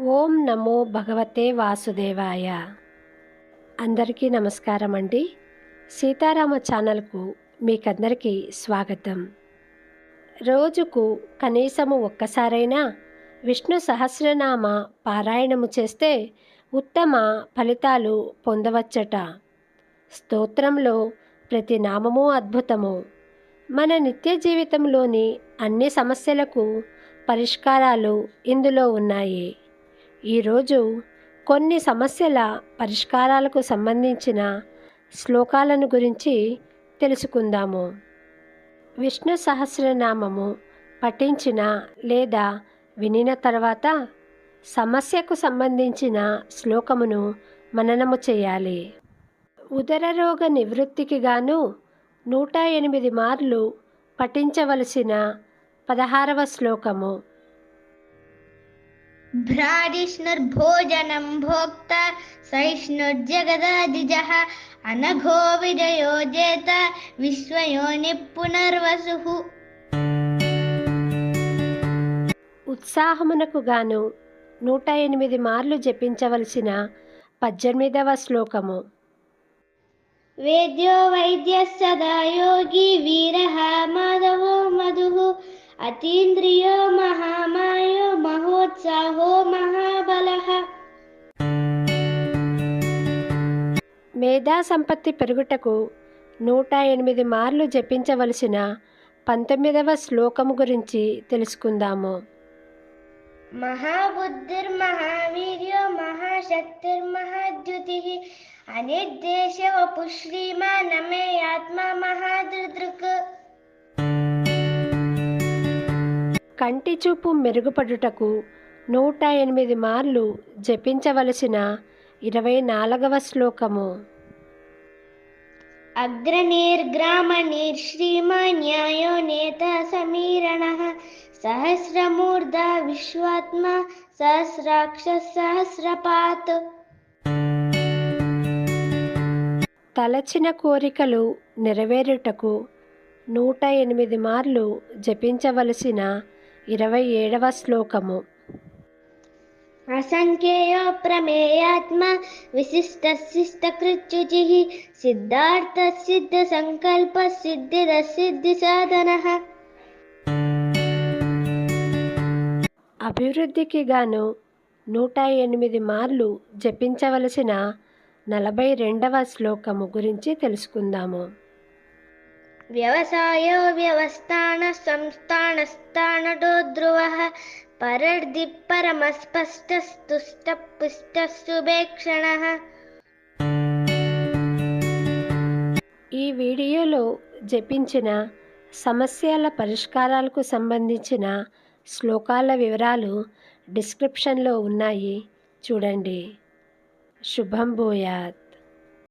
ఓం నమో భగవతే వాసుదేవాయ. అందరికీ నమస్కారం అండి. సీతారామ ఛానల్కు మీకందరికీ స్వాగతం. రోజుకు కనీసము ఒక్కసారైనా విష్ణు సహస్రనామ పారాయణము చేస్తే ఉత్తమ ఫలితాలు పొందవచ్చట. స్తోత్రంలో ప్రతి నామము అద్భుతము. మన నిత్య జీవితంలోని అన్ని సమస్యలకు పరిష్కారాలు ఇందులో ఉన్నాయి. ఈరోజు కొన్ని సమస్యల పరిష్కారాలకు సంబంధించిన శ్లోకాలను గురించి తెలుసుకుందాము. విష్ణు సహస్రనామము పఠించిన లేదా వినిన తర్వాత సమస్యకు సంబంధించిన శ్లోకమును మననము చేయాలి. ఉదర రోగ నివృత్తికి గాను నూట ఎనిమిది మార్లు పఠించవలసిన పదహారవ శ్లోకము. భ్రాడిష్ణుర్భోజనం భోక్త సహిష్ణుర్జగదాదిజः అనఘో విజయో జేత విశ్వయోని పునర్వసు ఉత్సాహమునకు గాను నూట ఎనిమిది మార్లు జపించవలసిన పద్దెనిమిదవ శ్లోకము. వేద్యో వైద్య సదా యోగి వీరః మాధవో మధుః అతీంద్రియో మహోత్సాహో మహాబలః మేధా సంపత్తి పెరుగుటకు నూట ఎనిమిది మార్లు జపించవలసిన పంతొమ్మిదవ శ్లోకము గురించి తెలుసుకుందాము. మహాబుద్ధిర్మహావీర్యో మహాశక్తిర్మహాద్యుతిః అనిర్దేశ వపుశ్రీమాన్ నమే ఆత్మ మహాదృదృక్ కంటి చూపు మెరుగుపడుటకు నూట ఎనిమిది మార్లు జపించవలసిన ఇరవై నాలుగవ శ్లోకము. అగ్రనీర్గ్రామణీర్ శ్రీమాన్యాయో నేత సమీరణః సహస్రమూర్ధ విశ్వాత్మ సహస్రాక్ష సహస్రపాత్. తలచిన కోరికలు నెరవేరుటకు నూట ఎనిమిది మార్లు జపించవలసిన ఇరవై ఏడవ శ్లోకము. అసంఖ్యేయో ప్రమేయాత్మ విశిష్ట శిష్టకృత్యుచిః సిద్ధార్థ సిద్ధ సంకల్ప సిద్ధి సాధనః అభివృద్ధికి గాను నూట ఎనిమిది మార్లు జపించవలసిన నలభై రెండవ శ్లోకము గురించి తెలుసుకుందాము. వ్యవసాయో వ్యవస్థాన సంస్థానస్థానటో ధ్రువః పరర్ది పరమస్పష్టస్తుష్ట ఈ వీడియోలో జపించిన సమస్యల పరిష్కారాలకు సంబంధించిన శ్లోకాల వివరాలు డిస్క్రిప్షన్లో ఉన్నాయి. చూడండి. శుభం భూయాత్.